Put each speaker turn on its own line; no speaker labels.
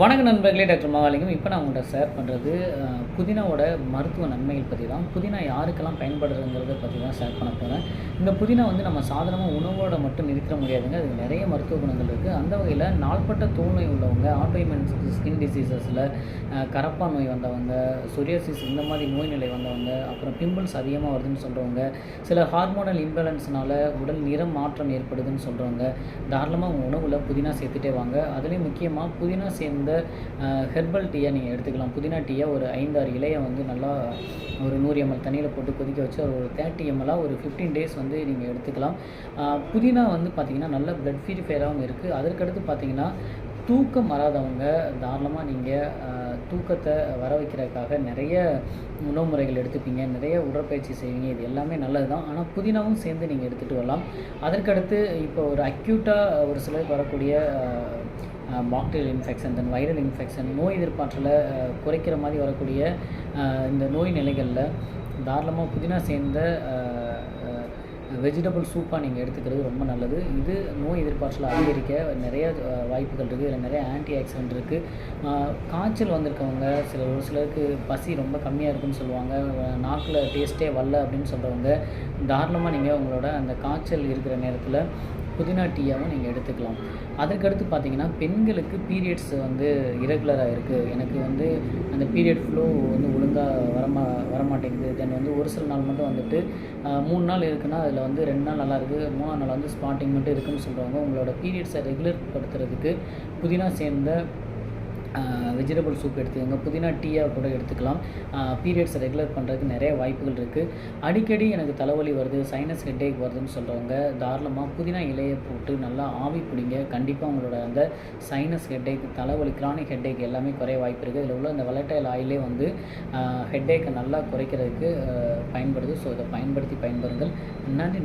வணக்க நண்பர்களே டாக்டர் மகாலிங்கம். இப்போ நான் உங்கள்கிட்ட ஷேர் பண்ணுறது புதினாவோட மருத்துவ நன்மைகள் பற்றி தான். புதினா யாருக்கெல்லாம் பயன்படுறதுங்கிறத பற்றி தான் ஷேர் பண்ண போகிறேன் இந்த புதினா வந்து நம்ம சாதாரணமாக உணவோட மட்டும் இருக்கிற முடியாதுங்க. அது நிறைய மருத்துவ குணங்கள் இருக்குது அந்த வகையில் நாள்பட்ட தோல் நோய் உள்ளவங்க ஆட்டோஇமென் ஸ்கின் டிசீசஸில் கரப்பா நோய் வந்தவங்க சொரியாசிஸ் இந்த மாதிரி நோய் நிலை வந்தவங்க அப்புறம் பிம்பிள்ஸ் அதிகமாக வருதுன்னு சொல்கிறவங்க சில ஹார்மோனல் இம்பேலன்ஸ்னால உடல் நிறம் மாற்றம் ஏற்படுதுன்னு சொல்கிறவங்க தாராளமாக உங்கள் உணவில் புதினா சேர்த்துட்டே வாங்க. அதுலேயும் முக்கியமாக புதினா சேர்ந்து ஹெர்பல் டீயை நீங்கள் எடுத்துக்கலாம். புதினா டீயை ஒரு ஐந்தாறு இலையை வந்து நல்லா ஒரு நூறு எம்எல் தண்ணியில் போட்டு கொதிக்க வச்சு ஒரு ஒரு தேர்ட்டி எம்எல்லாக ஒரு ஃபிஃப்டீன் டேஸ் வந்து நீங்கள் எடுத்துக்கலாம். புதினா வந்து பார்த்திங்கன்னா நல்ல பிளட் ஃபீரிஃபையராகவும் இருக்குது அதற்கடுத்து பார்த்தீங்கன்னா தூக்கம் வராதவங்க தாராளமாக நீங்கள் தூக்கத்தை வர வைக்கிறதுக்காக நிறைய உணவு முறைகள் எடுத்துப்பீங்க நிறைய உடற்பயிற்சி செய்வீங்க. இது எல்லாமே நல்லது தான் ஆனால் புதினாவும் சேர்ந்து நீங்கள் எடுத்துகிட்டு வரலாம். அதற்கடுத்து இப்போ ஒரு அக்யூட்டாக ஒரு சிலருக்கு வரக்கூடிய bacterial infection then viral infection நோய் எதிர்ப்பாற்றலை குறைக்கிற மாதிரி வரக்கூடிய இந்த நோய் நிலைகளில் தாராளமாக புதினா சேர்ந்த வெஜிடபிள் சூப்பாக நீங்கள் எடுத்துக்கிறது ரொம்ப நல்லது. இது நோய் எதிர்ப்பாற்றலை அதிகரிக்க நிறைய வாய்ப்புகள் இருக்குது இதில் நிறைய ஆன்டி ஆக்சிடென்ட் இருக்குது காய்ச்சல் வந்திருக்கவங்க சில ஒரு சிலருக்கு பசி ரொம்ப கம்மியாக இருக்குன்னு சொல்லுவாங்க. நாக்கில் டேஸ்ட்டே வரல அப்படின்னு சொல்கிறவங்க தாராளமாக நீங்கள் உங்களோட அந்த காய்ச்சல் இருக்கிற நேரத்தில் புதினா டீயாவும் நீங்கள் எடுத்துக்கலாம். அதுக்கடுத்து பார்த்தீங்கன்னா பெண்களுக்கு பீரியட்ஸ் வந்து இரகுலராக இருக்குது எனக்கு வந்து அந்த பீரியட் ஃப்ளோ வந்து ஒழுங்காக வரமா வரமாட்டேங்குது. தென் வந்து ஒரு சில நாள் மட்டும் வந்துட்டு மூணு நாள் இருக்குன்னா அதில் வந்து ரெண்டு நாள் நல்லா இருக்குது மூணாம் நாள் வந்து ஸ்பாட்டிங் மட்டும் இருக்குன்னு சொல்கிறவங்க உங்களோட பீரியட்ஸை ரெகுலர் படுத்துறதுக்கு புதினா சேர்ந்த வெஜிடபிள் சூப் எடுத்துக்கோங்க. புதினா டீயாக கூட எடுத்துக்கலாம். பீரியட்ஸை ரெகுலர் பண்ணுறதுக்கு நிறைய வாய்ப்புகள் இருக்குது அடிக்கடி எனக்கு தலைவலி வருது சைனஸ் ஹெட்டேக் வருதுன்னு சொல்கிறவங்க தாராளமாக புதினா இலையை போட்டு நல்லா ஆவி பிடிங்க. கண்டிப்பாக உங்களோட அந்த சைனஸ் ஹெட்டேக் தலைவலி கிரானிக் ஹெட்டேக் எல்லாமே குறைய வாய்ப்பு இருக்குது இதில் உள்ள அந்த வலட்டைல் ஆயிலே வந்து ஹெட்டேக்கை நல்லா குறைக்கிறதுக்கு பயன்படுது. ஸோ இதை பயன்படுத்தி பயன்படுங்கள். நன்றி.